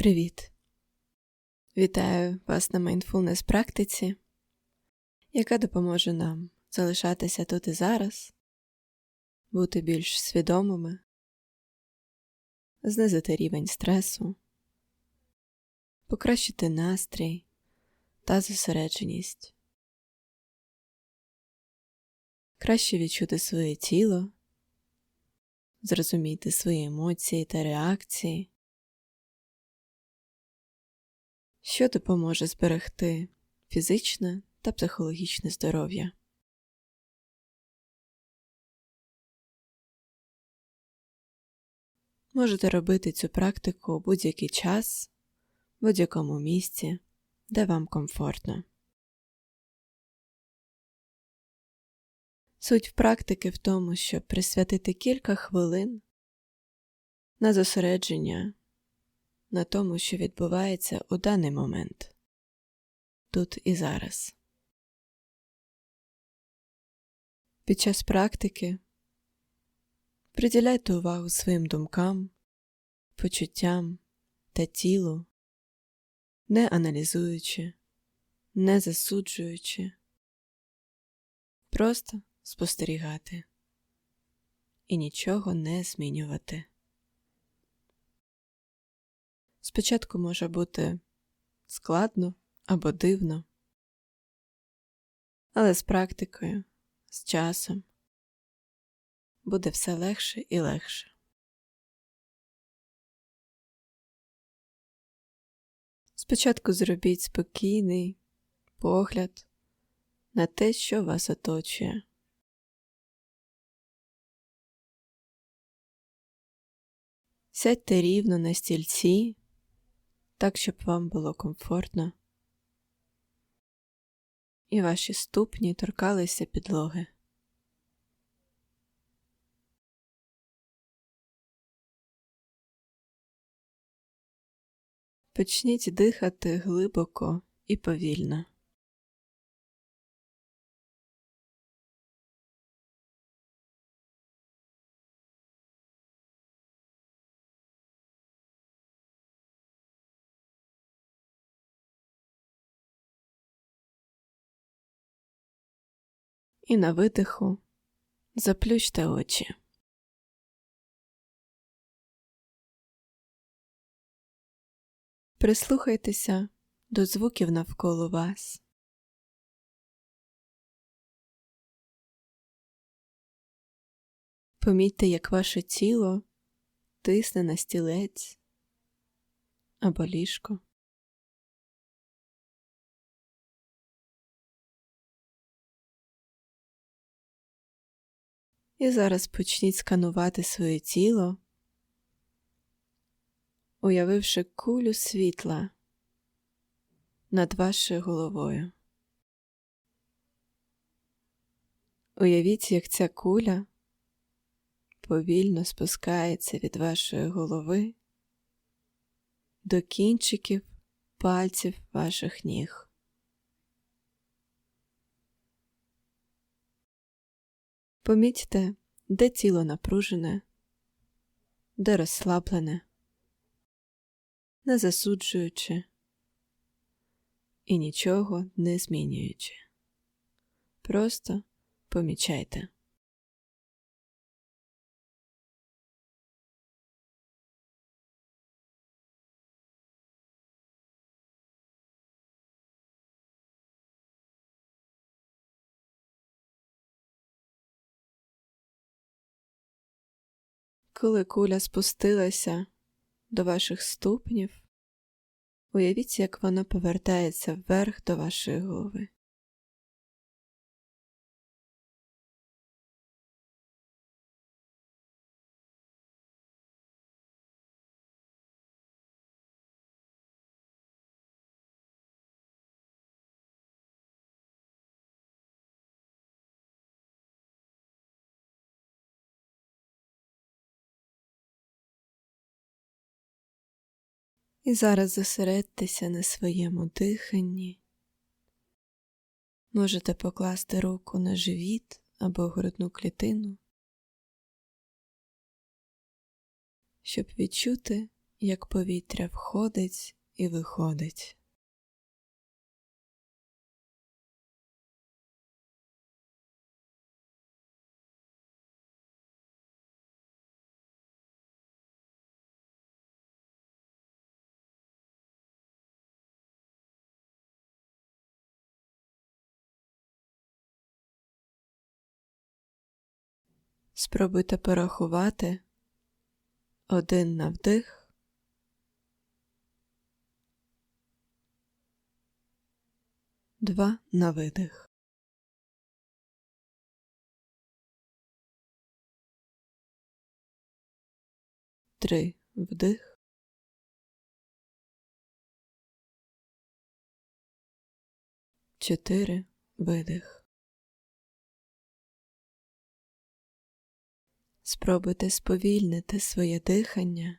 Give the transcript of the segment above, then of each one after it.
Привіт! Вітаю вас на Mindfulness практиці, яка допоможе нам залишатися тут і зараз, бути більш свідомими, знизити рівень стресу, покращити настрій та зосередженість, краще відчути своє тіло, зрозуміти свої емоції та реакції що допоможе зберегти фізичне та психологічне здоров'я. Можете робити цю практику будь-який час, в будь-якому місці, де вам комфортно. Суть практики в тому, щоб присвятити кілька хвилин на зосередження на тому, що відбувається у даний момент, тут і зараз. Під час практики приділяйте увагу своїм думкам, почуттям та тілу, не аналізуючи, не засуджуючи, просто спостерігати і нічого не змінювати. Спочатку може бути складно або дивно, але з практикою, з часом буде все легше і легше. Спочатку зробіть спокійний погляд на те, що вас оточує. Сядьте рівно на стільці так, щоб вам було комфортно, і ваші ступні торкалися підлоги. Почніть дихати глибоко і повільно. І на видиху заплющте очі. Прислухайтеся до звуків навколо вас. Помітьте, як ваше тіло тисне на стілець або ліжко. І зараз почніть сканувати своє тіло, уявивши кулю світла над вашою головою. Уявіть, як ця куля повільно спускається від вашої голови до кінчиків пальців ваших ніг. Помітьте, де тіло напружене, де розслаблене, не засуджуючи і нічого не змінюючи. Просто помічайте. Коли куля спустилася до ваших ступнів, уявіть, як вона повертається вверх до вашої голови. І зараз зосередьтеся на своєму диханні. Можете покласти руку на живіт або грудну клітину, щоб відчути, як повітря входить і виходить. Спробуйте порахувати один на вдих, два на видих. Три вдих. Чотири видих. Спробуйте сповільнити своє дихання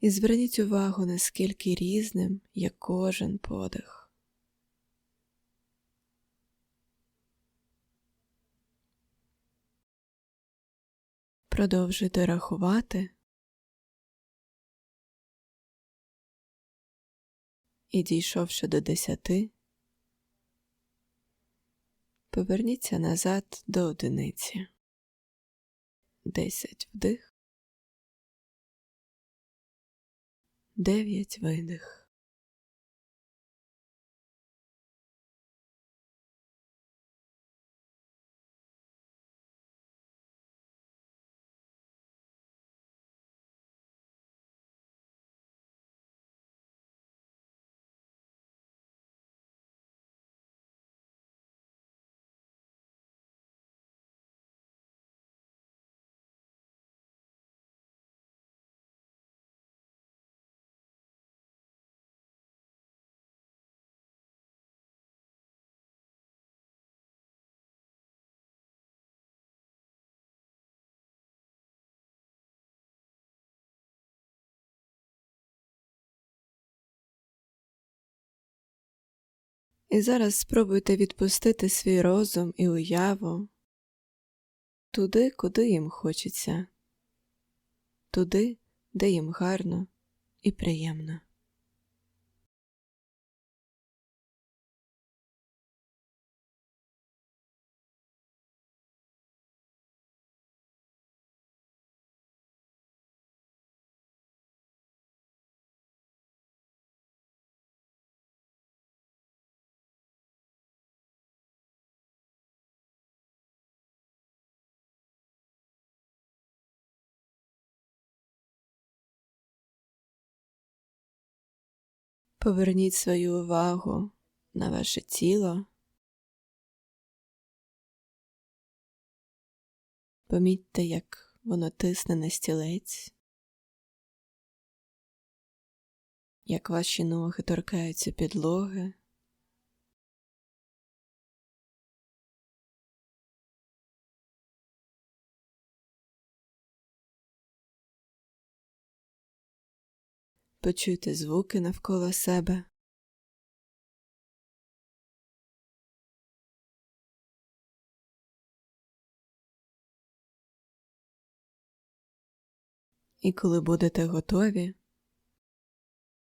і зверніть увагу, наскільки різним є кожен подих. Продовжуйте рахувати і дійшовши до десяти, Поверніться назад до одиниці. Десять вдих. Дев'ять видих. І зараз спробуйте відпустити свій розум і уяву туди, куди їм хочеться, туди, де їм гарно і приємно. Поверніть свою увагу на ваше тіло. Помітьте, як воно тисне на стілець, як ваші ноги торкаються підлоги. Почуйте звуки навколо себе. І коли будете готові,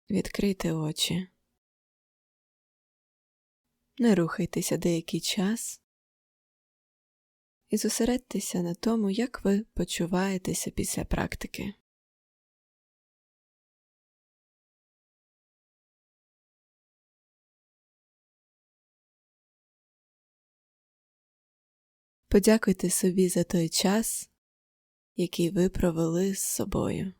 відкрийте очі. Не рухайтеся деякий час і зосередьтеся на тому, як ви почуваєтеся після практики. Подякуйте собі за той час, який ви провели з собою.